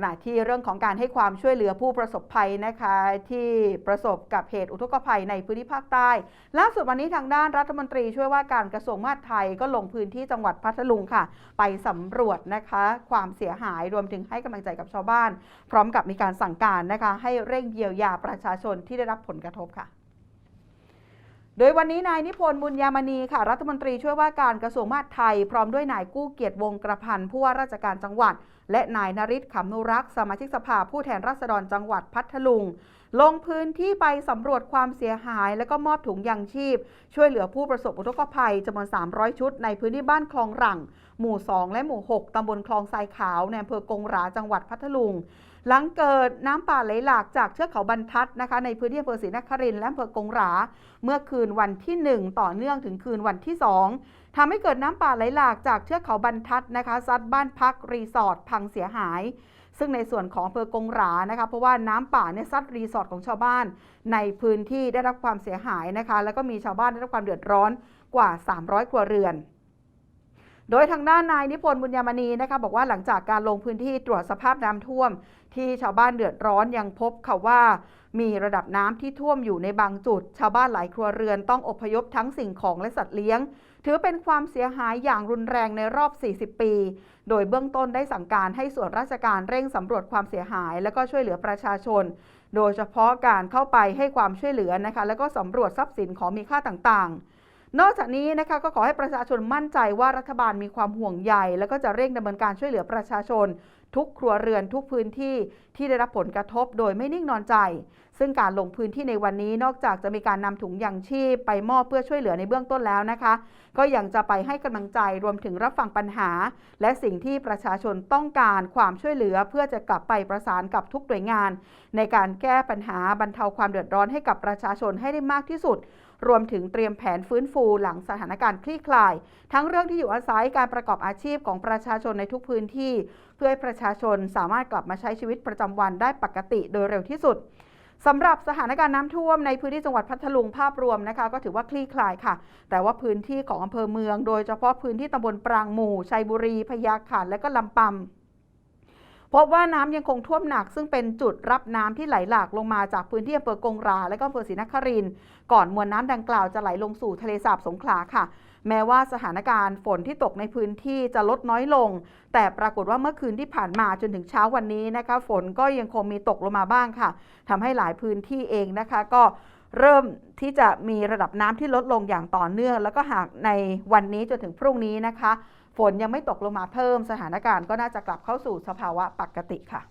ขณะที่เรื่องของการให้ความช่วยเหลือผู้ประสบภัยนะคะที่ประสบกับเหตุอุทกภัยในพื้นที่ภาคใต้ ล่าสุดวันนี้ทางด้านรัฐมนตรีช่วยว่าการกระทรวงมหาดไทยก็ลงพื้นที่จังหวัดพัทลุงค่ะ ไปสำรวจนะคะความเสียหายรวมถึงให้กำลังใจกับชาวบ้าน พร้อมกับมีการสั่งการนะคะให้เร่งเยียวยาประชาชนที่ได้รับผลกระทบค่ะโดยวันนี้นายนิพนธ์บุญยามณีค่ะ รัฐมนตรีช่วยว่าการกระทรวงมหาดไทย พร้อมด้วยนายกู้เกียรติวงกระพันผู้ว่าราชการจังหวัด และนายนริศขำนุรักษ์สมาชิกสภาผู้แทนราษฎรจังหวัดพัทลุง ลงพื้นที่ไปสำรวจความเสียหาย และก็มอบถุงยางชีพ ช่วยเหลือผู้ประสบอุทกภัยจำนวน 300 ชุด ในพื้นที่บ้านคลองหลัง หมู่ 2 และหมู่ 6 ตำบลคลองทรายขาวในอำเภอกงหราจังหวัดพัทลุง หลังเกิดน้ำป่าไหลหลากจากเทือกเขาบรรทัดนะคะ ในพื้นที่อำเภอศรีนครินทร์และอำเภอกงหรา เมื่อคืนวันที่ 1 ต่อเนื่องถึงคืนวันที่ 2 ทำให้เกิดน้ำป่าไหลหลากจากเทือกเขาบรรทัดนะคะซัดบ้านพักรีสอร์ทพังเสียหาย ซึ่งในส่วนของอำเภอกงหรานะคะเพราะว่าน้ำป่าเนี่ยซัดรีสอร์ทของชาวบ้าน ในพื้นที่ได้รับความเสียหายนะคะ แล้วก็มีชาวบ้านได้รับความเดือดร้อนกว่า 300 ครัวเรือน โดยทางด้านนายนิพนธ์บุญยามณีนะคะบอกว่าหลังจากการลงพื้นที่ตรวจสภาพน้ำท่วม ที่ชาวบ้านเดือดร้อนยังพบค่ะว่ามีระดับน้ำที่ท่วมอยู่ในบางจุด ชาวบ้านหลายครัวเรือนต้องอพยพทั้งสิ่งของและสัตว์เลี้ยง ถือเป็นความเสียหายอย่างรุนแรงในรอบ 40 ปี โดยเบื้องต้นได้สั่งการให้ส่วนราชการเร่งสำรวจความเสียหาย และก็ช่วยเหลือประชาชน โดยเฉพาะการเข้าไปให้ความช่วยเหลือนะคะ แล้วก็สำรวจทรัพย์สินของมีค่าต่างๆ นอกจากนี้นะคะก็ขอให้ประชาชนมั่นใจว่ารัฐบาลมีความห่วงใย แล้วก็จะเร่งดำเนินการช่วยเหลือประชาชน ทุกครัวเรือนทุกพื้นที่ที่ได้รับผลกระทบโดยไม่นิ่งนอนใจ ซึ่งการลงพื้นที่ในวันนี้นอกจากจะมีการนำถุงยางชีพไปมอบเพื่อช่วยเหลือในเบื้องต้นแล้วนะคะ ก็ยังจะไปให้กำลังใจรวมถึงรับฟังปัญหา และสิ่งที่ประชาชนต้องการความช่วยเหลือ เพื่อจะกลับไปประสานกับทุกหน่วยงาน ในการแก้ปัญหาบรรเทาความเดือดร้อนให้กับประชาชนให้ได้มากที่สุด รวมถึงเตรียมแผนฟื้นฟูหลังสถานการณ์คลี่คลาย ทั้งเรื่องที่อยู่อาศัยการประกอบอาชีพของประชาชนในทุกพื้นที่ เพื่อให้ประชาชนสามารถกลับมาใช้ชีวิตประจำวันได้ปกติโดยเร็วที่สุดสำหรับสถานการณ์น้ำท่วมในพื้นที่จังหวัดพัทลุงภาพรวมนะคะ ก็ถือว่าคลี่คลายค่ะ แต่ว่าพื้นที่ของอำเภอเมือง โดยเฉพาะพื้นที่ตำบลปรางหมู่ชัยบุรีพญาขันและก็ลำปำ พบว่าน้ำยังคงท่วมหนัก ซึ่งเป็นจุดรับน้ำที่ไหลหลากลงมาจากพื้นที่อำเภอกงรา และก็อำเภอศรีนครินก่อนมวลน้ำดังกล่าวจะไหลลงสู่ทะเลสาบสงขลาค่ะ แม้ว่าสถานการณ์ฝนที่ตกในพื้นที่จะลดน้อยลง แต่ปรากฏว่าเมื่อคืนที่ผ่านมาจนถึงเช้าวันนี้นะคะ ฝนก็ยังคงมีตกลงมาบ้างค่ะทำให้หลายพื้นที่เองนะคะ ก็ เริ่มที่จะมีระดับน้ำที่ลดลงอย่างต่อเนื่อง แล้วก็หากในวันนี้จนถึงพรุ่งนี้นะคะ ฝนยังไม่ตกลงมาเพิ่มสถานการณ์ก็น่าจะกลับเข้าสู่สภาวะปกติค่ะ